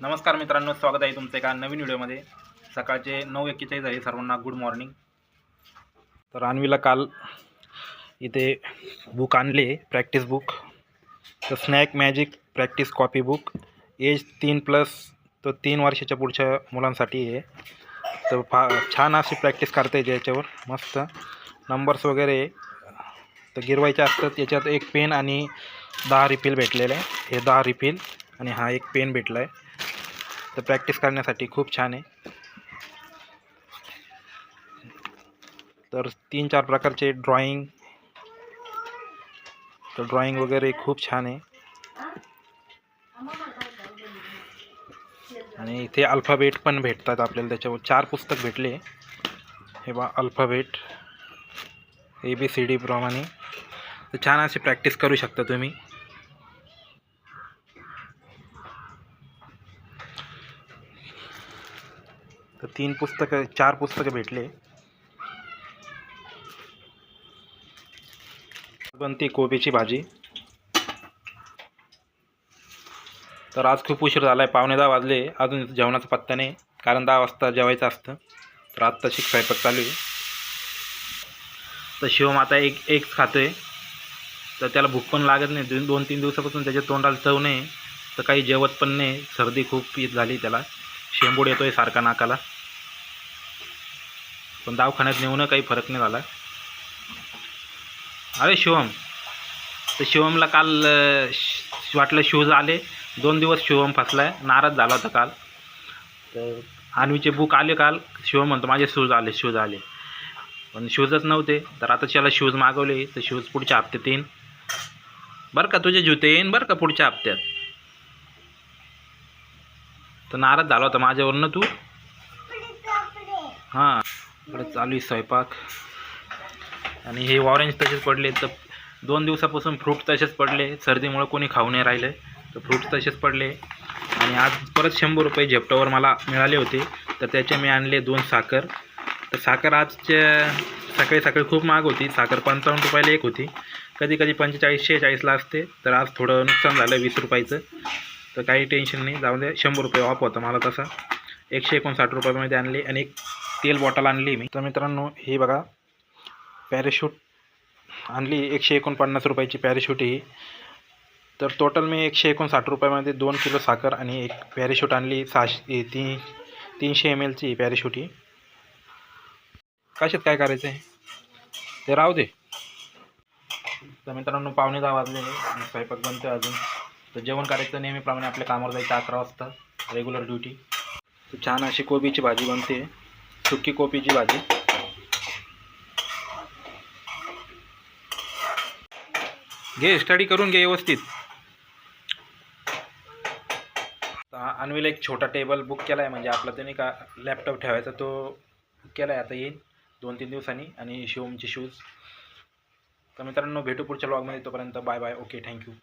नमस्कार मित्रांनो स्वागत आहे तुमचं एका नवीन व्हिडिओमध्ये. सकाळचे नऊ एक्केचाळीस आहे सर्वांना गुड मॉर्निंग तर अन्वीला काल इथे बुक आणले प्रॅक्टिस बुक तर snack magic practice copy book age तीन प्लस तर तीन वर्षाच्या पुढच्या मुलांसाठी आहे तर फा छान अशी प्रॅक्टिस करता येते याच्यावर मस्त. नंबर्स वगैरे तर गिरवायचे असतात याच्यात एक पेन आणि दहा रिफिल भेटलेले. आहे हे दहा रिफिल आणि हा एक पेन भेटला आहे तर प्रॅक्टिस करण्यासाठी खूप छान आहे. तर तीन चार प्रकारचे ड्रॉइंग तर ड्रॉइंग वगैरे खूप छान आहे. आणि इथे अल्फाबेट पण भेटतात आपल्याला त्याच्यावर चार पुस्तक भेटले. हे बा alphabet A B C D प्रमाणे. तर छान अशी प्रॅक्टिस करू शकता तुम्ही. तर तीन पुस्तकं चार पुस्तकं भेटले. बनते कोबीची भाजी. तर आज खूप उशीर झाला आहे पावणे दहा वाजले अजून जेवणाचा पत्ता नाही कारण दहा वाजता जेवायचं असतं. तर आत्ता शिक स्वयंपाक चालू आहे. तर शिवम आता एक एक खातो आहे तर त्याला भूक पण लागत नाही दोन दोन तीन दिवसापासून त्याच्या तोंडाला चव नाही. तर काही जेवत पण नाही सर्दी खूप झाली त्याला. शेंबूड येतो आहे सारखा नाकाला. पण दवाखान्यात नेऊन काही फरक नाही झाला. अरे शिवम तर शिवमला काल श- वाटलं शूज आले दोन दिवस शिवम फसला आहे नाराज झाला होता काल. तर आर्मीचे बुक आले काल. शिवम म्हणतो माझे शूज आले शूज आले पण शूजच नव्हते. तर आता त्याला शूज मागवले. तर शूज पुढच्या हप्त्यात येईन. बरं का तुझे जूते येईन बरं का पुढच्या हप्त्यात? तर नाराज झाला होता माझ्यावरनं तू? हां. इकडे चालू आहे स्वयंपाक. आणि हे ऑरेंज तसेच पडले तर दोन दिवसापासून फ्रूट तसेच पडले. सर्दीमुळं कोणी खाऊ नाही राहिले तर फ्रूट्स तसेच पडले. आणि आज परत शंभर रुपये झेपटावर मला मिळाले होते. तर त्याचे मी आणले दोन साखर. तर साखर आजच्या सकाळी सकाळी खूप महाग होती. साखर पंचावन्न रुपयाला एक होती. कधी कधी पंचेचाळीस शेहेचाळीसला असते. तर आज थोडं नुकसान झालं वीस रुपयाचं. तर काही टेन्शन नाही. जाऊ दे शंभर रुपये ऑफ होतं मला तसा. एकशे एकोणसाठ रुपयामध्ये आणली आणि एक तेल बॉटल आणली मी. तर मित्रांनो हे बघा पॅरेशूट आणली. एकशे एकोणपन्नास रुपयाची पॅरेशूट ही. तर टोटल मी एकशे एकोणसाठ रुपयामध्ये दोन किलो साखर आणि एक पॅरेशूट आणली. सहाशे तीन तीनशे एम एलची पॅरेशूट ही. कशात काय करायचं आहे ते राहू दे. तर मित्रांनो पावणे दहा वाजले आणि स्वयंपाक बनतोय अजून. तर जेवण करायचं नेहमीप्रमाणे आपल्या कामावर जायचं अकरा वाजता रेग्युलर ड्युटी छान अशी कोबीची भाजी बनते. सुकी कोबीची भाजी. घे स्टडी करून घे व्यवस्थित. आता अन्वीला एक छोटा टेबल बुक केला आहे म्हणजे आपला त्याने का लॅपटॉप ठेवायचा तो केला आहे आता येईल दोन तीन दिवसांनी आणि शिवमचे शूज तर मित्रांनो भेटू पुढच्या ब्लॉगमध्ये तोपर्यंत बाय बाय ओके थँक्यू